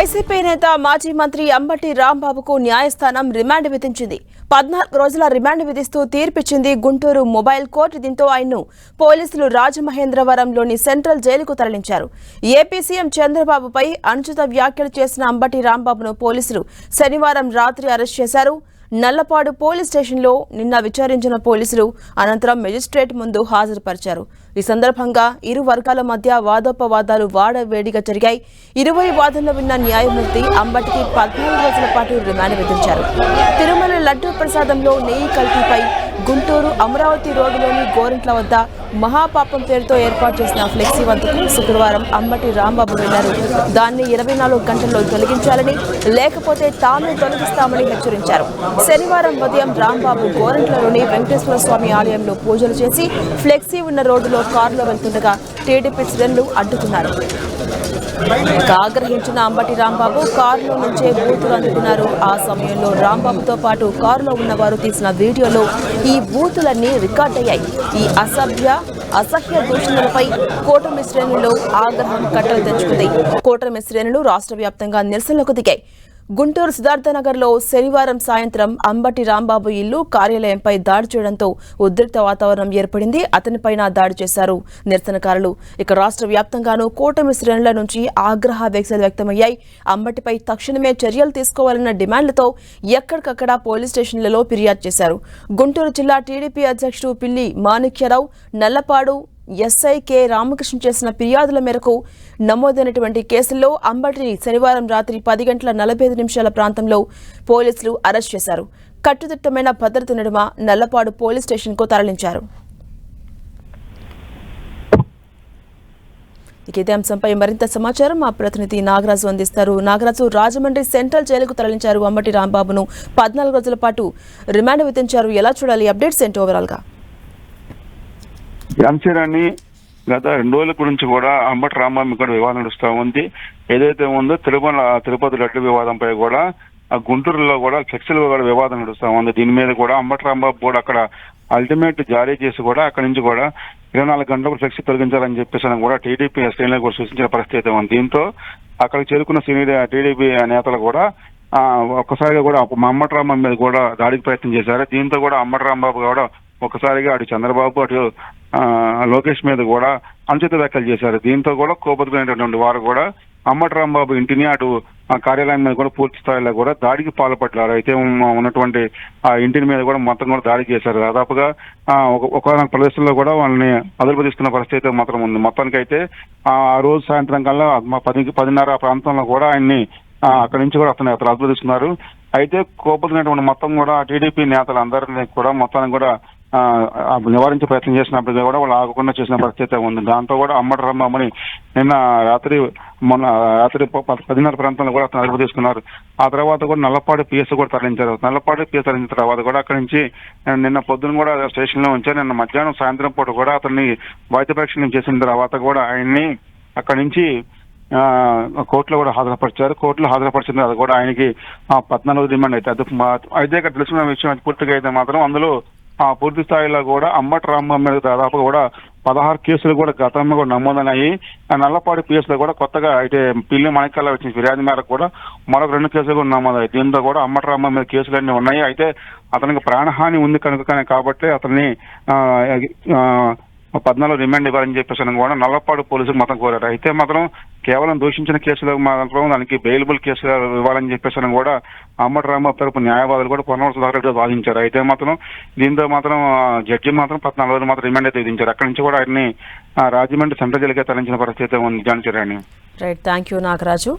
YCP నేత మాజీ మంత్రి అంబటి రాంబాబుకు న్యాయస్థానం రిమాండ్ విధించింది. పద్నాలుగు రోజుల రిమాండ్ విధిస్తూ తీర్పిచ్చింది గుంటూరు మొబైల్ కోర్టు దీంతో ఆయన్ను పోలీసులు రాజమహేంద్రవరంలోని సెంట్రల్ జైలుకు తరలించారు. ఏపీ సీఎం చంద్రబాబుపై అనుచిత వ్యాఖ్యలు చేసిన అంబటి రాంబాబును పోలీసులు శనివారం రాత్రి అరెస్ట్ చేశారు. నల్లపాడు పోలీస్ స్టేషన్లో నిన్న విచారించిన పోలీసులు అనంతరం మెజిస్ట్రేట్ ముందు హాజరుపరిచారు. ఈ సందర్భంగా ఇరు వర్గాల మధ్య వాదోపవాదాలు వాడవేడిగా జరిగాయి. ఇరువురి వాదనలు విన్న న్యాయమూర్తి అంబటికి పద్నాలుగు రోజుల పాటు రిమాండ్ విధించారు. తిరుమల లడ్డూ ప్రసాదంలో నెయ్యి కల్తీపై గుంటూరు అమరావతి రోడ్డులోని గోరింట్ల వద్ద మహాపాపం పేరుతో ఏర్పాటు చేసిన ఫ్లెక్సీ వద్దకు శుక్రవారం అంబటి రాంబాబు వెళ్ళారు దాన్ని ఇరవై నాలుగు గంటల్లో తొలగించాలని లేకపోతే తామే తొలగిస్తామని హెచ్చరించారు. శనివారం ఉదయం రాంబాబు గోరంట్లలోని వెంకటేశ్వర స్వామి ఆలయంలో పూజలు చేసి ఫ్లెక్సీ ఉన్న రోడ్డులో కారులో వెళ్తుండగా టీడీపీ శ్రేణులు అడ్డుకున్నారు. ఆగ్రహించిన అంబటి రాంబాబు కారులో నుంచే బూతులు అందుకున్నారు. ఆ సమయంలో రాంబాబుతో పాటు కారులో ఉన్నవారు తీసిన వీడియోలో ఈ బూతులన్నీ రికార్డయ్యాయి ఈ అసభ్య అసహ్య దూషణలపై కూటమి శ్రేణుల్లో ఆగ్రహం కట్టలు తెచ్చుకుంది. కూటమి శ్రేణులు రాష్ట్ర వ్యాప్తంగా నిరసనలకు దిగాయి. గుంటూరు సిద్ధార్థనగర్లో శనివారం సాయంత్రం అంబటి రాంబాబు ఇల్లు కార్యాలయంపై దాడి చేయడంతో ఉద్రిక్త వాతావరణం ఏర్పడింది. అతనిపైన దాడి చేశారు. నిరసనకారులు ఇక రాష్ట్ర వ్యాప్తంగానూ కూటమి శ్రేణుల నుంచి ఆగ్రహ వ్యక్తులు వ్యక్తమయ్యాయి. అంబటిపై తక్షణమే చర్యలు తీసుకోవాలన్న డిమాండ్లతో ఎక్కడికక్కడ పోలీస్ స్టేషన్లలో ఫిర్యాదు చేశారు. గుంటూరు జిల్లా టీడీపీ అధ్యక్షుడు పిల్లి మాణిక్యరావు నల్లపాడు ఎస్ఐ కె రామకృష్ణ చేసిన ఫిర్యాదుల మేరకు నమోదైనటువంటి కేసుల్లో అంబటిని శనివారం రాత్రి పది గంటల నలభై ఐదు నిమిషాల ప్రాంతంలో పోలీసులు అరెస్ట్ చేశారు. కట్టుదిట్టమైన భద్రత నడుమ నల్లపాడు పోలీస్ స్టేషన్కు తరలించారు. ఇదే అంశంపై మరింత సమాచారం మా ప్రతినిధి నాగరాజు అందిస్తారు. నాగరాజు రాజమండ్రి సెంట్రల్ జైలుకు తరలించారు అంబటి రాంబాబును. పద్నాలుగు రోజుల పాటు రిమాండ్ విధించారు. ఎలా చూడాలి? అప్డేట్స్ ఏంటి గా? గా ఈ గత రెండు రోజుల గురించి కూడా అంబటి రాంబాబు కూడా వివాదం నడుస్తూ ఉంది. ఏదైతే ఉందో తిరుమల తిరుపతి లడ్డు వివాదంపై కూడా ఆ గుంటూరులో కూడా ఫ్లెక్సీలు కూడా వివాదం నడుస్తూ ఉంది. దీని మీద కూడా అంబటి రాంబాబు కూడా అక్కడ అల్టిమేట్ జారీ చేసి కూడా అక్కడి నుంచి కూడా ఇరవై నాలుగు గంటలకు ఫ్లెక్సీ తొలగించాలని చెప్పేసి అని కూడా టీడీపీ శ్రేణులు కూడా సూచించిన పరిస్థితి ఉంది. దీంతో అక్కడికి చేరుకున్న సీనియర్ టీడీపీ నేతలు కూడా ఒక్కసారిగా కూడా మా రాంబాబు మీద కూడా దాడికి ప్రయత్నం చేశారు. దీంతో కూడా అమ్మటి రాంబాబు కూడా ఒక్కసారిగా అటు చంద్రబాబు అటు లోకేష్ మీద కూడా అనుచిత వ్యాఖ్యలు చేశారు. దీంతో కూడా కోపతులైనటువంటి వారు కూడా అమ్మటి రాంబాబు ఇంటిని అటు కార్యాలయం మీద కూడా పూర్తి స్థాయిలో కూడా దాడికి పాల్పడ్డారు అయితే ఉన్నటువంటి ఆ ఇంటిని మీద కూడా మొత్తం కూడా దాడి చేశారు. దాదాపుగా ఒక- ఒక ప్రదేశంలో కూడా వాళ్ళని అదుపు తీసుకున్న పరిస్థితి అయితే మాత్రం ఉంది. మొత్తానికి అయితే ఆ రోజు సాయంత్రం కల్లా మా పది పదిన్నర ప్రాంతంలో కూడా ఆయన్ని అక్కడి నుంచి కూడా అతను అతను అదుపు తీసుకున్నారు అయితే కోపతున్నటువంటి మొత్తం కూడా టీడీపీ నేతలందరినీ కూడా మొత్తానికి కూడా నివారించే ప్రయత్నం చేసినప్పటికీ కూడా వాళ్ళు ఆగకుండా చేసిన పరిస్థితి ఉంది. దాంతో కూడా అమ్మటి రమ్మని నిన్న రాత్రి మొన్న రాత్రి ప- పదిన్నర ప్రాంతంలో కూడా అతను అదుపు తీసుకున్నారు ఆ తర్వాత కూడా నల్లపాడు పిఎస్ కూడా తరలించారు. నల్లపాడు పిఎస్ తరలించిన తర్వాత కూడా అక్కడి నుంచి నిన్న పొద్దున కూడా స్టేషన్లో ఉంచారు నిన్న మధ్యాహ్నం సాయంత్రం పూట కూడా అతన్ని వైద్య పరీక్ష చేసిన తర్వాత కూడా ఆయన్ని అక్కడి నుంచి కోర్టులో కూడా హాజరుపరిచారు. కోర్టులో హాజరుపరిచిన తర్వాత కూడా ఆయనకి పద్నాలుగు డిమాండ్ అయితే అది అయితే ఇక్కడ తెలిసిన విషయం పూర్తిగా అయితే మాత్రం అందులో పూర్తి స్థాయిలో కూడా అమ్మటి రామ్మ మీద దాదాపు కూడా పదహారు కేసులు కూడా గతంలో కూడా నమోదన్నాయి ఆ నల్లపాడు కేసులో కూడా కొత్తగా అయితే పిల్లి మణికల్లా వచ్చిన ఫిర్యాదు మేరకు కూడా మరొక రెండు కేసులు కూడా నమోదాయి దీంతో కూడా అంబటి రామ్మ మీద కేసులన్నీ ఉన్నాయి. అయితే అతనికి ప్రాణహాని ఉంది కనుక కాబట్టి అతన్ని పద్నాలుగు రిమాండ్ ఇవ్వాలని చెప్పేసి అని కూడా నల్లపాడు పోలీసులు మాత్రం కోరారు. అయితే మాత్రం కేవలం దూషించిన కేసులు మాత్రం దానికి బెయిలబుల్ కేసులు ఇవ్వాలని చెప్పేసి అని కూడా అమ్మటి రాంబాబు తరపు న్యాయవాదులు కూడా పొన్నవల సుధాకర్ వాదించారు. అయితే మాత్రం దీంతో మాత్రం జడ్జి మాత్రం పద్నాలుగు రోజులు మాత్రం రిమాండ్ అయితే విధించారు. అక్కడి నుంచి కూడా ఆయన్ని ఆ, రాజమండ్రి సెంట్రల్ జైలుగా తరలించిన పరిస్థితి ఉంది. జాన్చరణి రైట్ థ్యాంక్ యూ నాగరాజు.